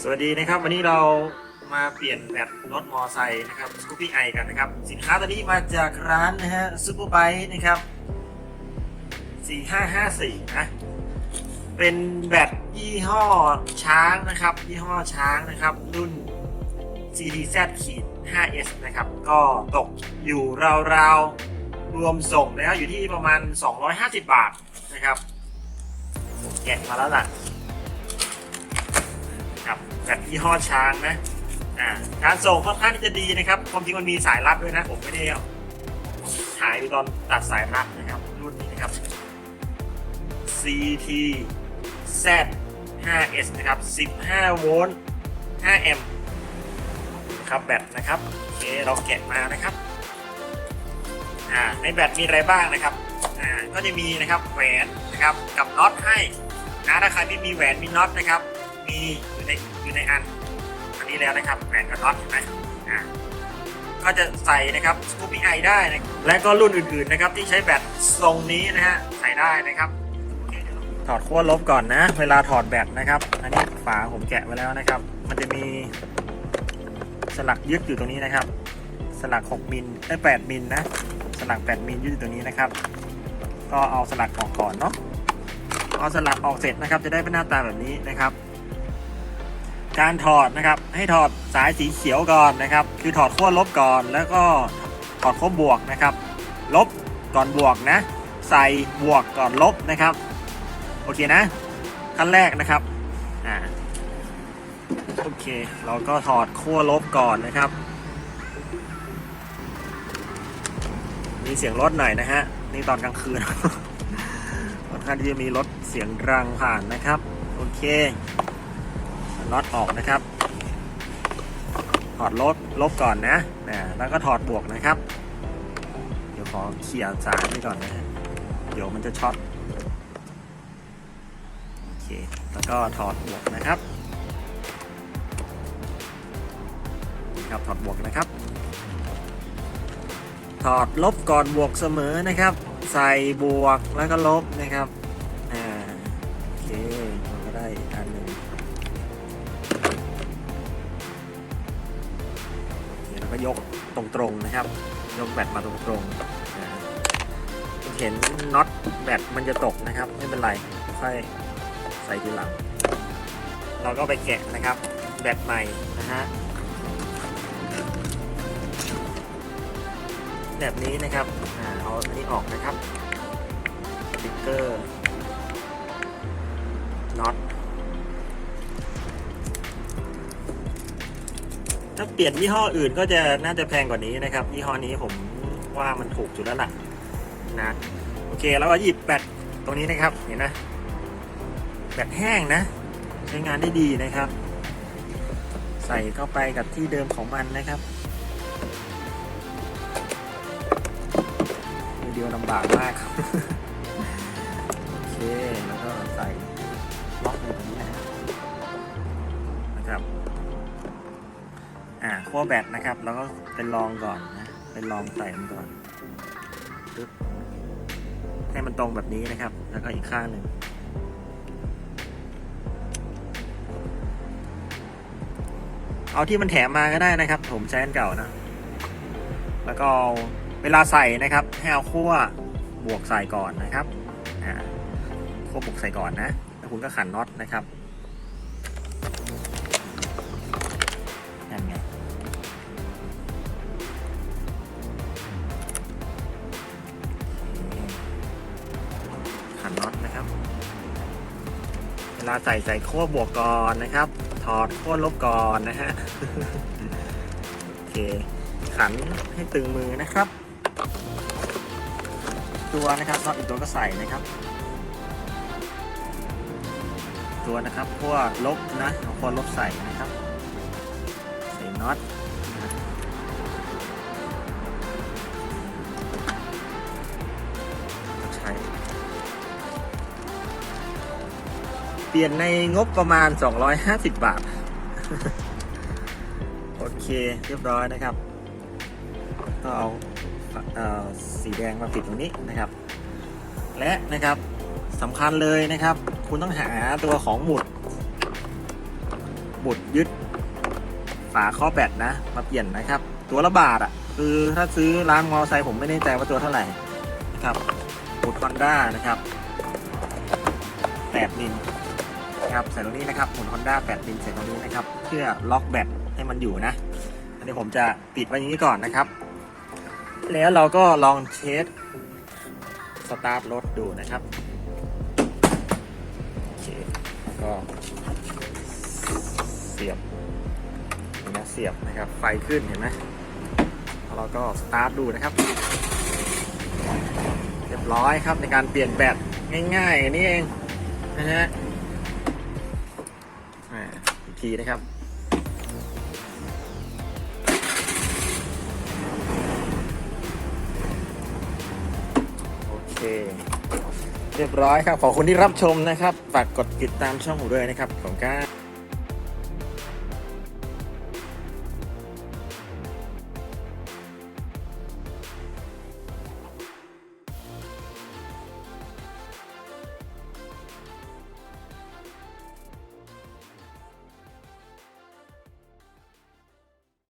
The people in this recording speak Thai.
สวัสดีนะครับ วันนี้เรามาเปลี่ยนแบตรถมอไซค์นะครับสกูปี้ไอกันนะครับ สินค้าตัวนี้มาจากร้านนะฮะซูเปอร์ไบค์นะครับ4554นะเป็นแบตยี่ห้อช้างนะครับ ยี่ห้อช้างนะครับ รุ่น CTZ ขีด 5S นะครับ ก็ตกอยู่ราวๆ รวมส่งแล้วอยู่ที่ประมาณ 250 บาทนะครับผมแกะมาแล้วล่ะ ครับแบบยี่ห้อช้างนะอ่าการส่งค่อนข้างที่จะดีนะครับความจริงมันมีสายรัดด้วยนะผมไม่ได้เอาถ่ายดูตอนตัดสายรัดนะครับรุ่นนี้นะครับ CT Z 5S นะครับ 15 โวลต์ 5 แอมป์ครับแบตนะครับโอเคเราแกะมานะครับอ่าในแบตมีอะไรบ้างนะครับอ่าก็จะมีนะครับแหวนนะครับกับน็อตให้นะถ้าใครไม่มีแหวนมีน็อตนะครับ มีอยู่ในอยู่ในอันอันนี้แล้วนะครับแหวนกับน็อตเห็นไหมอ่าก็จะใส่นะครับสกูปี้ไอได้นะและก็รุ่นอื่นๆนะครับที่ใช้แบตทรงนี้นะฮะใส่ได้นะครับ ถอดขั้วลบก่อนนะ เวลาถอดแบตนะครับ อันนี้ฝาผมแกะไว้แล้วนะครับ มันจะมีสลักยึดอยู่ตรงนี้นะครับ สลัก 6มิลได้8มิลนะ สลัก 8มิลยึดอยู่ตรงนี้นะครับ ก็เอาสลักออกก่อนเนาะเอาสลักออกเสร็จนะครับ จะได้เป็นหน้าตาแบบนี้นะครับ การถอดนะครับ ให้ถอดสายสีเขียวก่อนนะครับ คือถอดขั้วลบก่อนแล้วก็ถอดขั้วบวกนะครับ ลบก่อนบวกนะ ใส่บวกก่อนลบนะครับ โอเคนะ ขั้นแรกนะครับอ่าโอเค เราก็ถอดขั้วลบก่อนนะครับ มีเสียงรถหน่อยนะฮะ นี่ตอนกลางคืนค่อนข้างที่จะมีรถเสียงรังผ่านนะครับ โอเค น็อตออกนะครับ ถอดลบลบก่อนนะนะแล้วก็ถอดบวกนะครับ เดี๋ยวขอเขี่ยสายไปก่อนนะเดี๋ยวมันจะช็อตโอเคแล้วก็ถอดบวกนะครับครับถอดบวกนะครับ ถอดลบก่อนบวกเสมอนะครับ ใส่บวกแล้วก็ลบนะครับอ่าโอเคเราก็ได้อันหนึ่ง ก็ยกตรงๆนะครับ ยกแบตมาตรงๆนะเห็นน็อตแบตมันจะตกนะครับ ไม่เป็นไรค่อยใส่ทีหลัง เราก็ไปแกะนะครับ แบตใหม่นะฮะแบบนี้นะครับอ่าเอาอันนี้ออกนะครับสติ๊กเกอร์ ถ้าเปลี่ยนยี่ห้ออื่นก็จะน่าจะแพงกว่านี้นะครับยี่ห้อนี้ผมว่ามันถูกจุดแล้วล่ะนะโอเคแล้วก็หยิบแบตตรงนี้นะครับเห็นนะแบตแห้งนะ ใช้งานได้ดีนะครับ ใส่เข้าไปกับที่เดิมของมันนะครับมือเดียวลำบากมากโอเคแล้วก็ใส่ล็อกอยู่ตรงนี้นะ อ่าขั้วแบตนะครับ แล้วก็เป็นลองก่อนนะ เป็นลองใส่มันก่อนปึ๊บให้มันตรงแบบนี้นะครับ แล้วก็อีกข้างหนึ่งเอาที่มันแถมมาก็ได้นะครับ ผมใช้อันเก่านะ แล้วก็เวลาใส่นะครับให้เอาขั้วบวกใส่ก่อนนะครับอ่าขั้วบวกใส่ก่อนนะ แล้วคุณก็ขันน็อตนะครับ ลาใส่ใส่ขั้วบวกก่อนนะครับ ถอดขั้วลบก่อนนะฮะโอเค ขันให้ตึงมือนะครับ ตัวนะครับน็อตอีกตัวก็ใส่นะครับ ตัวนะครับขั้วลบนะเอาขั้วลบใส่นะครับ ใส่น็อต ปลี่ยนในงบประมาณ 250 บาท โอเคเรียบร้อยนะครับก็เอาเอ่อสีแดงมาปิดตรงนี้นะครับ และนะครับสำคัญเลยนะครับ คุณต้องหาตัวของหมุดบบุดยึดฝาข้อแบตนะ มาเปลี่ยนนะครับ ตัวละบาทอะ คือถ้าซื้อร้านมอเตอร์ไซค์ผมไม่แน่ใจว่าตัวเท่าไหร่นะครับบุดคอนด้านะครับ8มิลน ครับใส่ตรงนี้นะครับหมุนฮอนด้า8มิลใส่ตรงนี้นะครับ เพื่อล็อกแบตให้มันอยู่นะอันนี้ผมจะปิดไว้อย่างนี้ก่อนนะครับ แล้วเราก็ลองเทสสตาร์ทรถดูนะครับโอเคก็เสียบนไหมเสียบนะครับไฟขึ้นเห็นไหมแล้วเราก็สตาร์ทดูนะครับ เรียบร้อยครับในการเปลี่ยนแบตง่ายๆอันนี้เองนะฮะ ทีนะครับ โอเค เรียบร้อยครับ ขอบคุณที่รับชมนะครับ ฝากกดติดตามช่องผมด้วยนะครับ ของก้า